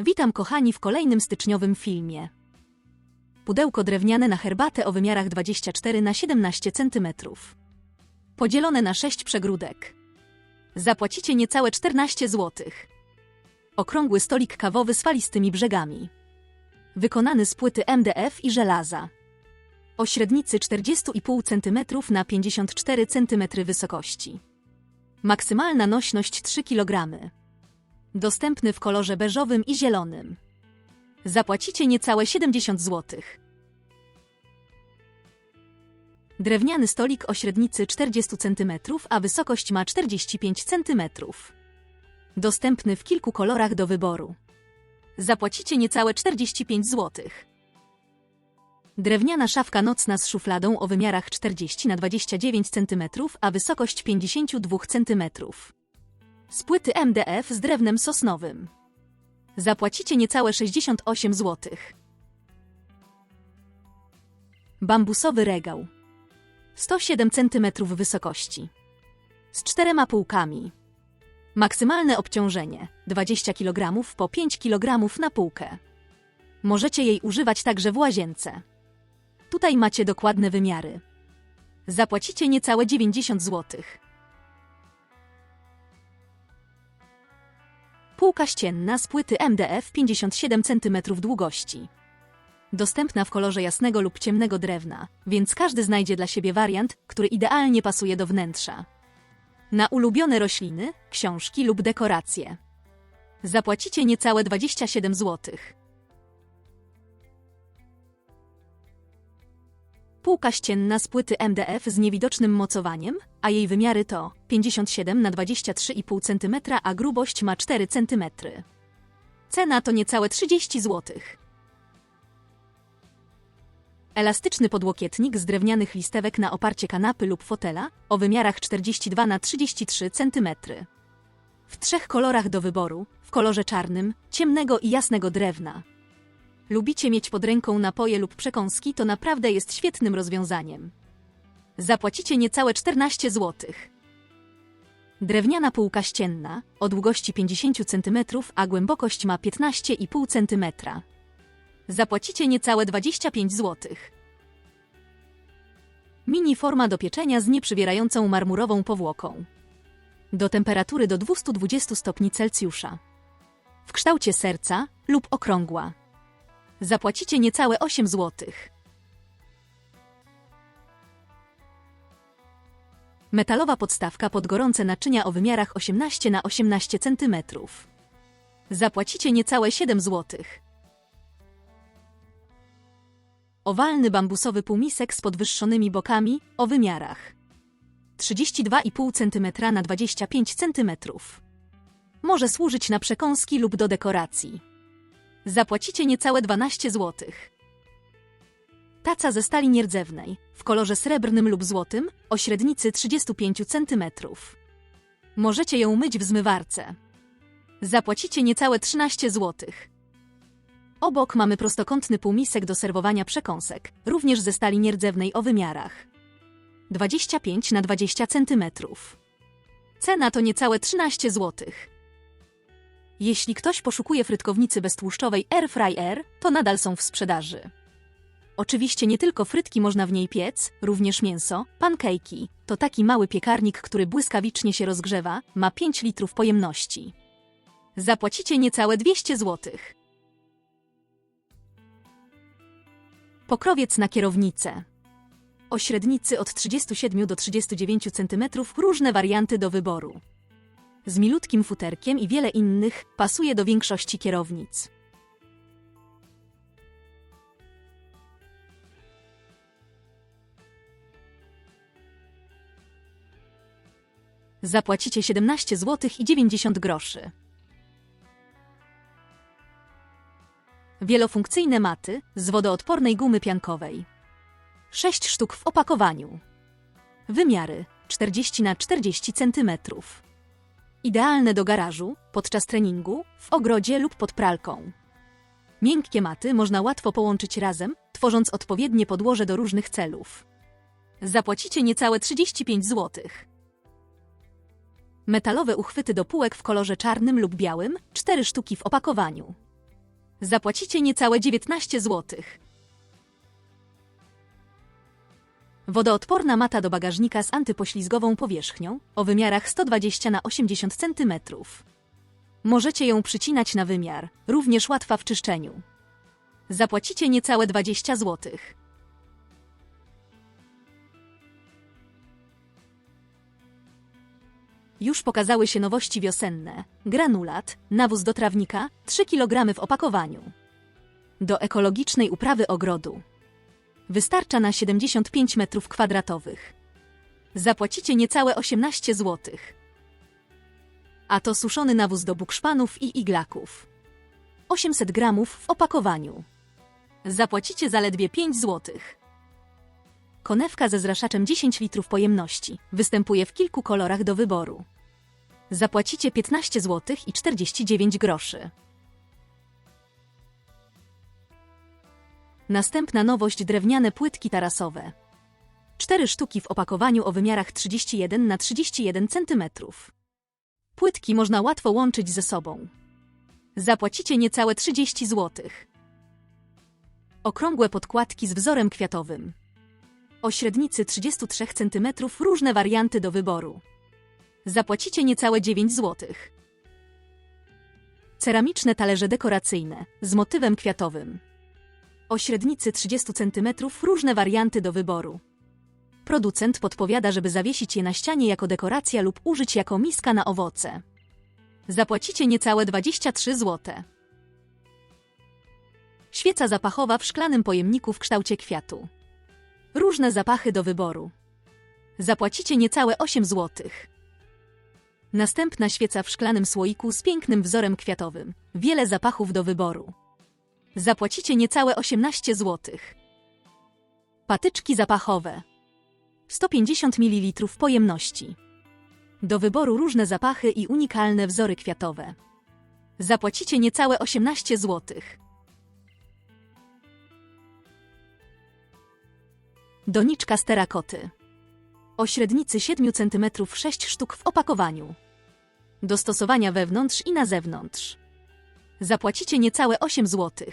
Witam kochani w kolejnym styczniowym filmie. Pudełko drewniane na herbatę o wymiarach 24 na 17 cm. Podzielone na 6 przegródek. Zapłacicie niecałe 14 zł. Okrągły stolik kawowy z falistymi brzegami. Wykonany z płyty MDF i żelaza. O średnicy 40,5 cm na 54 cm wysokości. Maksymalna nośność 3 kg. Dostępny w kolorze beżowym i zielonym. Zapłacicie niecałe 70 zł. Drewniany stolik o średnicy 40 cm, a wysokość ma 45 cm. Dostępny w kilku kolorach do wyboru. Zapłacicie niecałe 45 zł. Drewniana szafka nocna z szufladą o wymiarach 40 na 29 cm, a wysokość 52 cm. Z płyty MDF z drewnem sosnowym. Zapłacicie niecałe 68 zł. Bambusowy regał. 107 cm wysokości. Z czterema półkami. Maksymalne obciążenie 20 kg po 5 kg na półkę. Możecie jej używać także w łazience. Tutaj macie dokładne wymiary. Zapłacicie niecałe 90 zł. Półka ścienna z płyty MDF 57 cm długości. Dostępna w kolorze jasnego lub ciemnego drewna, więc każdy znajdzie dla siebie wariant, który idealnie pasuje do wnętrza. Na ulubione rośliny, książki lub dekoracje. Zapłacicie niecałe 27 zł. Półka ścienna z płyty MDF z niewidocznym mocowaniem, a jej wymiary to 57 na 23,5 cm, a grubość ma 4 cm. Cena to niecałe 30 zł. Elastyczny podłokietnik z drewnianych listewek na oparcie kanapy lub fotela o wymiarach 42 na 33 cm. W trzech kolorach do wyboru, w kolorze czarnym, ciemnego i jasnego drewna. Lubicie mieć pod ręką napoje lub przekąski, to naprawdę jest świetnym rozwiązaniem. Zapłacicie niecałe 14 zł. Drewniana półka ścienna, o długości 50 cm, a głębokość ma 15,5 cm. Zapłacicie niecałe 25 zł. Mini forma do pieczenia z nieprzywierającą marmurową powłoką. Do temperatury do 220 stopni Celsjusza. W kształcie serca lub okrągła. Zapłacicie niecałe 8 zł. Metalowa podstawka pod gorące naczynia o wymiarach 18 na 18 cm. Zapłacicie niecałe 7 zł. Owalny bambusowy półmisek z podwyższonymi bokami o wymiarach 32,5 cm na 25 cm. Może służyć na przekąski lub do dekoracji. Zapłacicie niecałe 12 zł. Taca ze stali nierdzewnej, w kolorze srebrnym lub złotym, o średnicy 35 cm. Możecie ją myć w zmywarce. Zapłacicie niecałe 13 zł. Obok mamy prostokątny półmisek do serwowania przekąsek, również ze stali nierdzewnej o wymiarach 25 na 20 cm. Cena to niecałe 13 zł. Jeśli ktoś poszukuje frytkownicy beztłuszczowej Air Fryer, to nadal są w sprzedaży. Oczywiście nie tylko frytki można w niej piec, również mięso, pankejki. To taki mały piekarnik, który błyskawicznie się rozgrzewa, ma 5 litrów pojemności. Zapłacicie niecałe 200 zł. Pokrowiec na kierownicę. O średnicy od 37 do 39 cm różne warianty do wyboru. Z milutkim futerkiem i wiele innych pasuje do większości kierownic. Zapłacicie 17 zł i 90 groszy. Wielofunkcyjne maty z wodoodpornej gumy piankowej. 6 sztuk w opakowaniu. Wymiary 40 na 40 cm. Idealne do garażu, podczas treningu, w ogrodzie lub pod pralką. Miękkie maty można łatwo połączyć razem, tworząc odpowiednie podłoże do różnych celów. Zapłacicie niecałe 35 zł. Metalowe uchwyty do półek w kolorze czarnym lub białym, 4 sztuki w opakowaniu. Zapłacicie niecałe 19 zł. Wodoodporna mata do bagażnika z antypoślizgową powierzchnią o wymiarach 120 na 80 cm. Możecie ją przycinać na wymiar, również łatwa w czyszczeniu. Zapłacicie niecałe 20 zł. Już pokazały się nowości wiosenne. Granulat, nawóz do trawnika, 3 kg w opakowaniu. Do ekologicznej uprawy ogrodu. Wystarcza na 75 m2. Zapłacicie niecałe 18 zł. A to suszony nawóz do bukszpanów i iglaków. 800 gramów w opakowaniu. Zapłacicie zaledwie 5 zł. Konewka ze zraszaczem 10 litrów pojemności. Występuje w kilku kolorach do wyboru. Zapłacicie 15 zł i 49 groszy. Następna nowość drewniane płytki tarasowe. Cztery sztuki w opakowaniu o wymiarach 31 na 31 cm. Płytki można łatwo łączyć ze sobą. Zapłacicie niecałe 30 zł. Okrągłe podkładki z wzorem kwiatowym. O średnicy 33 cm różne warianty do wyboru. Zapłacicie niecałe 9 zł. Ceramiczne talerze dekoracyjne z motywem kwiatowym. O średnicy 30 cm różne warianty do wyboru. Producent podpowiada, żeby zawiesić je na ścianie jako dekoracja lub użyć jako miska na owoce. Zapłacicie niecałe 23 zł. Świeca zapachowa w szklanym pojemniku w kształcie kwiatu. Różne zapachy do wyboru. Zapłacicie niecałe 8 zł. Następna świeca w szklanym słoiku z pięknym wzorem kwiatowym. Wiele zapachów do wyboru. Zapłacicie niecałe 18 zł. Patyczki zapachowe. 150 ml pojemności. Do wyboru różne zapachy i unikalne wzory kwiatowe. Zapłacicie niecałe 18 zł. Doniczka z terakoty. O średnicy 7 cm 6 sztuk w opakowaniu. Do stosowania wewnątrz i na zewnątrz. Zapłacicie niecałe 8 zł.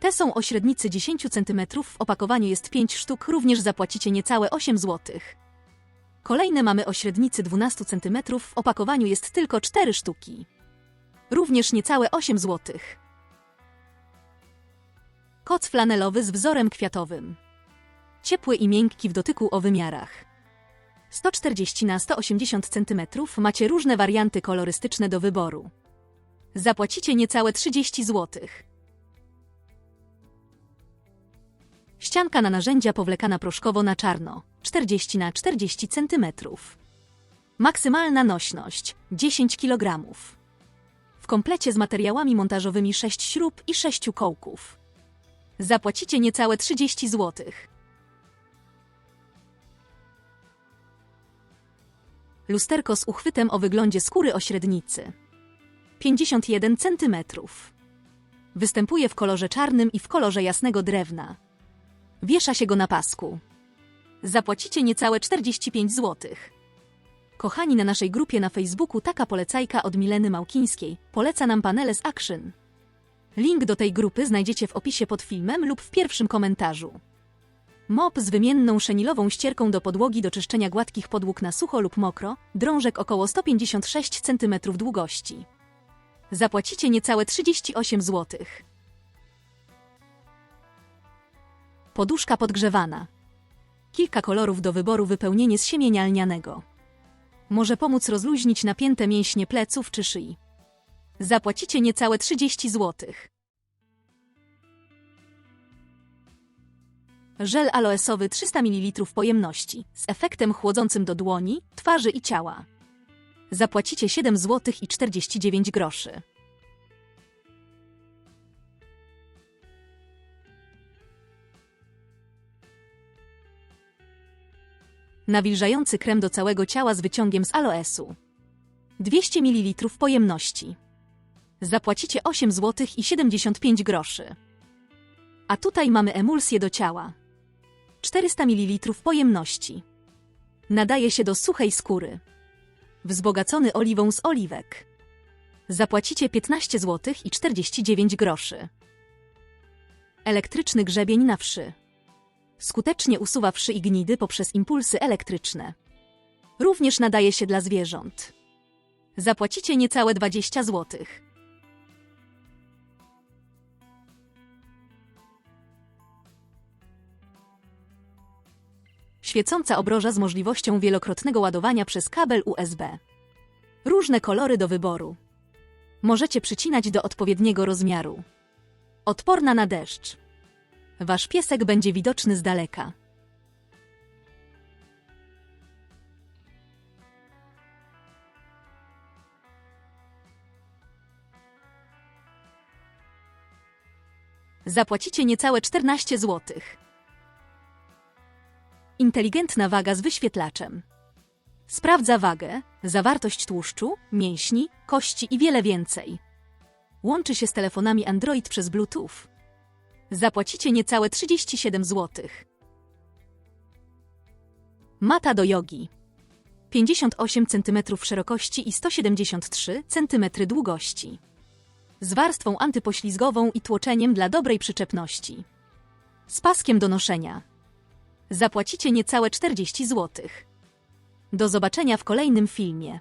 Te są o średnicy 10 cm, w opakowaniu jest 5 sztuk, również zapłacicie niecałe 8 zł. Kolejne mamy o średnicy 12 cm, w opakowaniu jest tylko 4 sztuki. Również niecałe 8 zł. Koc flanelowy z wzorem kwiatowym. Ciepły i miękki w dotyku o wymiarach. 140 na 180 cm macie różne warianty kolorystyczne do wyboru. Zapłacicie niecałe 30 zł. Ścianka na narzędzia powlekana proszkowo na czarno 40 na 40 cm. Maksymalna nośność 10 kg. W komplecie z materiałami montażowymi 6 śrub i 6 kołków. Zapłacicie niecałe 30 zł. Lusterko z uchwytem o wyglądzie skóry o średnicy 51 cm. Występuje w kolorze czarnym i w kolorze jasnego drewna. Wiesza się go na pasku. Zapłacicie niecałe 45 zł. Kochani, na naszej grupie na Facebooku taka polecajka od Mileny Małkińskiej poleca nam panele z Action. Link do tej grupy znajdziecie w opisie pod filmem lub w pierwszym komentarzu. Mop z wymienną szenilową ścierką do podłogi do czyszczenia gładkich podłóg na sucho lub mokro, drążek około 156 cm długości. Zapłacicie niecałe 38 zł. Poduszka podgrzewana. Kilka kolorów do wyboru wypełnienie z siemienia lnianego. Może pomóc rozluźnić napięte mięśnie pleców czy szyi. Zapłacicie niecałe 30 zł. Żel aloesowy 300 ml pojemności z efektem chłodzącym do dłoni, twarzy i ciała. Zapłacicie 7 zł i 49 groszy. Nawilżający krem do całego ciała z wyciągiem z aloesu. 200 ml pojemności. Zapłacicie 8 zł i 75 groszy. A tutaj mamy emulsję do ciała. 400 ml pojemności. Nadaje się do suchej skóry. Wzbogacony oliwą z oliwek. Zapłacicie 15 zł i 49 groszy. Elektryczny grzebień na wszy. Skutecznie usuwa wszy i gnidy poprzez impulsy elektryczne. Również nadaje się dla zwierząt. Zapłacicie niecałe 20 zł. Świecąca obroża z możliwością wielokrotnego ładowania przez kabel USB. Różne kolory do wyboru. Możecie przycinać do odpowiedniego rozmiaru. Odporna na deszcz. Wasz piesek będzie widoczny z daleka. Zapłacicie niecałe 14 zł. Inteligentna waga z wyświetlaczem. Sprawdza wagę, zawartość tłuszczu, mięśni, kości i wiele więcej. Łączy się z telefonami Android przez Bluetooth. Zapłacicie niecałe 37 zł. Mata do jogi. 58 cm szerokości i 173 cm długości. Z warstwą antypoślizgową i tłoczeniem dla dobrej przyczepności. Z paskiem do noszenia. Zapłacicie niecałe 40 zł. Do zobaczenia w kolejnym filmie.